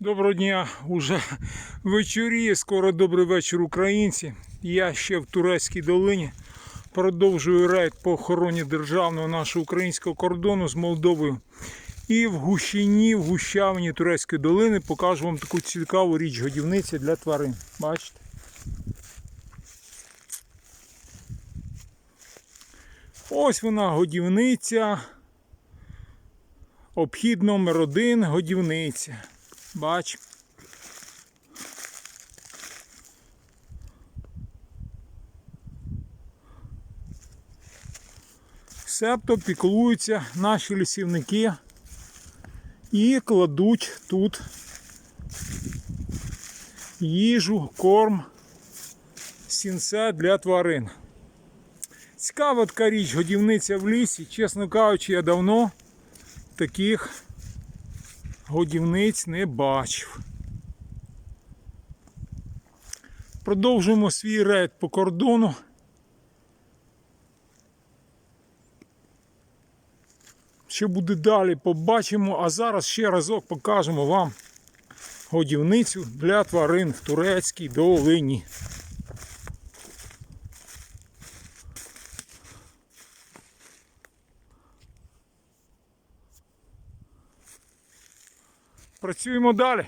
Доброго дня, уже вечоріє, скоро добрий вечір, українці. Я ще в Турецькій долині продовжую рейд по охороні державного нашого українського кордону з Молдовою. І в гущині, в гущавині Турецької долини покажу вам таку цікаву річ годівниця для тварин. Бачите? Ось вона годівниця. Обхід номер один годівниця. Бач. Себто піклуються наші лісівники і кладуть тут їжу, корм, сінце для тварин. Цікава така річ, годівниця в лісі. Чесно кажучи, я давно таких годівниць не бачив. Продовжуємо свій рейд по кордону. Що буде далі, побачимо, а зараз ще разок покажемо вам годівницю для тварин в турецькій долині. Працюємо далі.